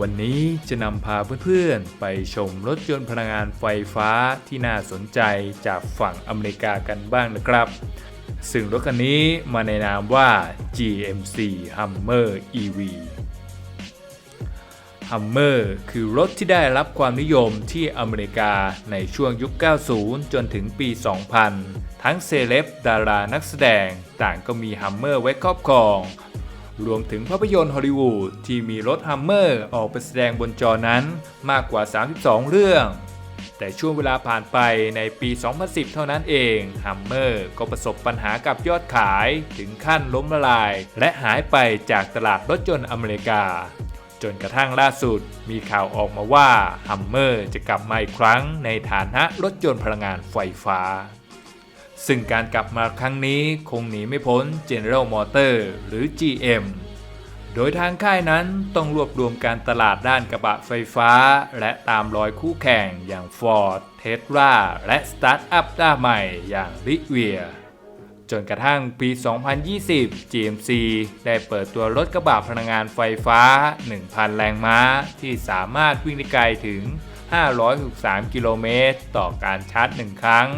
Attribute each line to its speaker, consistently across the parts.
Speaker 1: วันนี้จะนำพาเพื่อนๆ ไปชมรถยนต์พลังงานไฟฟ้าที่น่าสนใจจากฝั่งอเมริกากันบ้างนะครับ ซึ่งรถคันนี้มาในนามว่า GMC Hummer EV ฮัมเมอร์คือรถที่ได้รับความนิยมที่อเมริกาในช่วงยุค 90 จนถึงปี 2000 ทั้งเซเลบดารานักแสดงต่างก็มีฮัมเมอร์ไว้ครอบครอง รวมถึงภาพยนตร์ฮอลลีวูดที่มีรถฮัมเมอร์ออกไปแสดงบนจอนั้นมากกว่า 32 เรื่อง แต่ช่วงเวลาผ่านไปในปี 2010 เท่านั้นเองฮัมเมอร์ก็ประสบปัญหากับยอดขายถึงขั้นล้มละลาย และหายไปจากตลาดรถยนต์อเมริกา จนกระทั่งล่าสุดมีข่าวออกมาว่าฮัมเมอร์จะกลับมาอีกครั้งในฐานะรถยนต์พลังงานไฟฟ้า ซึ่งการกลับมาครั้งนี้คงหนีไม่พ้น General Motor หรือ GM โดยทางค่ายนั้นต้องรวบรวมการตลาดด้านกระบะไฟฟ้า และตามรอยคู่แข่งอย่าง Ford, Tesla และสตาร์ทอัพหน้าใหม่อย่าง Rivian จนกระทั่งปี 2020 GMC ได้เปิดตัวรถกระบะพลังงานไฟฟ้า 1,000 แรงม้า ที่สามารถวิ่งได้ไกลถึง 563 กิโลเมตร ต่อการชาร์จ 1 ครั้ง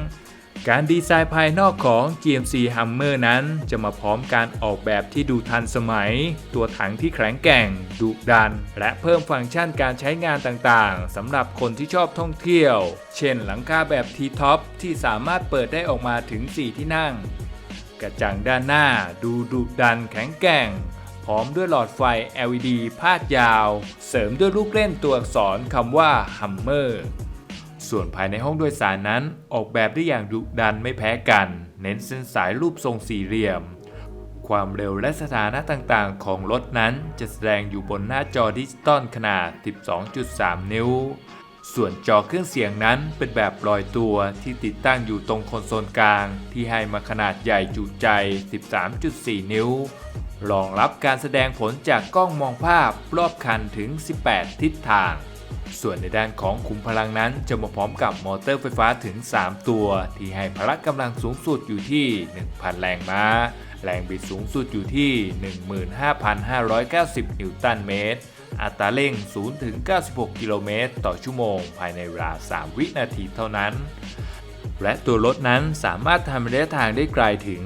Speaker 1: การดีไซน์ภายนอกของ GMC Hummer นั้นจะมาพร้อมการออกแบบที่ดูทันสมัย ตัวถังที่แข็งแกร่ง ดุดัน และเพิ่มฟังก์ชันการใช้งานต่างๆสำหรับคนที่ชอบท่องเที่ยว เช่นหลังคาแบบ T-top ที่สามารถเปิดได้ออกมาถึง 4 ที่นั่ง กระจังด้านหน้าดูดุดันแข็งแกร่ง พร้อมด้วยหลอดไฟ LED พาดยาว เสริมด้วยลูกเล่นตัวอักษรคำว่า Hummer ส่วนภายในห้องโดยสารนั้นออกแบบได้อย่างดุดันไม่แพ้กัน เน้นเส้นสายรูปทรงสี่เหลี่ยม ความเร็วและสถานะต่างๆ ของรถนั้นจะแสดงอยู่บนหน้าจอดิจิตอลขนาด 12.3 นิ้ว ส่วนจอเครื่องเสียงนั้นเป็นแบบลอยตัวที่ติดตั้งอยู่ตรงคอนโซลกลาง ที่ให้มาขนาดใหญ่จุใจ 13.4 นิ้วรองรับการแสดงผลจากกล้องมองภาพรอบคันถึง 18 ทิศทาง ส่วนในด้านของขุมพลังนั้นจะมาพร้อมกับมอเตอร์ไฟฟ้าถึง 3 ตัว ที่ให้พละกำลังสูงสุดอยู่ที่ 1,000 แรงม้า แรงบิดสูงสุดอยู่ที่ 15,590 นิวตันเมตร อัตราเร่ง 0 ถึง 96 กิโลเมตร ต่อชั่วโมง ภายในเวลา 3 วินาทีเท่านั้น และตัวรถนั้นสามารถทำระยะทางได้ไกลถึง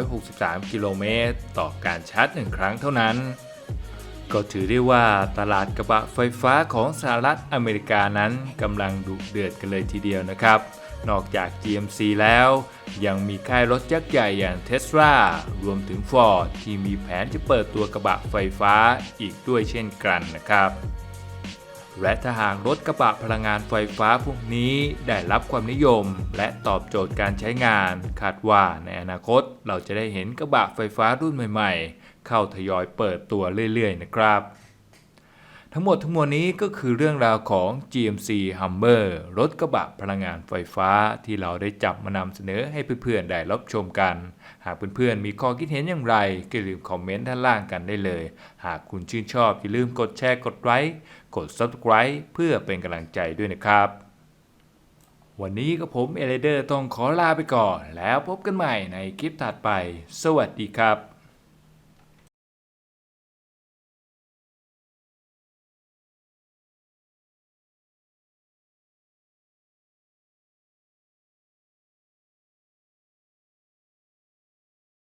Speaker 1: 563 กิโลเมตร ต่อการชาร์จ 1 ครั้งเท่านั้น ก็ถือได้ว่าตลาดกระบะไฟฟ้าของสหรัฐอเมริกานั้นกำลังดุเดือดกันเลยทีเดียวนะครับ นอกจาก GMC แล้ว ยังมีค่ายรถยักษ์ใหญ่อย่าง Tesla รวมถึง Ford ที่มีแผนจะเปิดตัวกระบะไฟฟ้าอีกด้วยเช่นกันนะครับและถ้าหากรถกระบะพลังงานไฟฟ้าพวกนี้ได้รับความนิยม และตอบโจทย์การใช้งาน คาดว่าในอนาคตเราจะได้เห็นกระบะไฟฟ้ารุ่นใหม่ ๆ เข้าทยอยเปิดตัวเรื่อยๆนะครับ ทั้งหมดทั้งมวลนี้ก็คือเรื่องราวของ GMC Hummer รถกระบะพลังงานไฟฟ้าที่เราได้จับมานำเสนอให้เพื่อนๆ ได้รับชมกัน หากเพื่อนๆ มีข้อคิดเห็นอย่างไรก็อย่าลืมคอมเมนต์ด้านล่างกันได้เลย หากคุณชื่นชอบอย่าลืมกดแชร์กดไลค์กด Subscribe เพื่อเป็นกำลังใจด้วยนะครับวันนี้ก็ผมเอเลเดอร์ต้องขอลาไปก่อน แล้วพบกันใหม่ในคลิปถัดไป สวัสดีครับ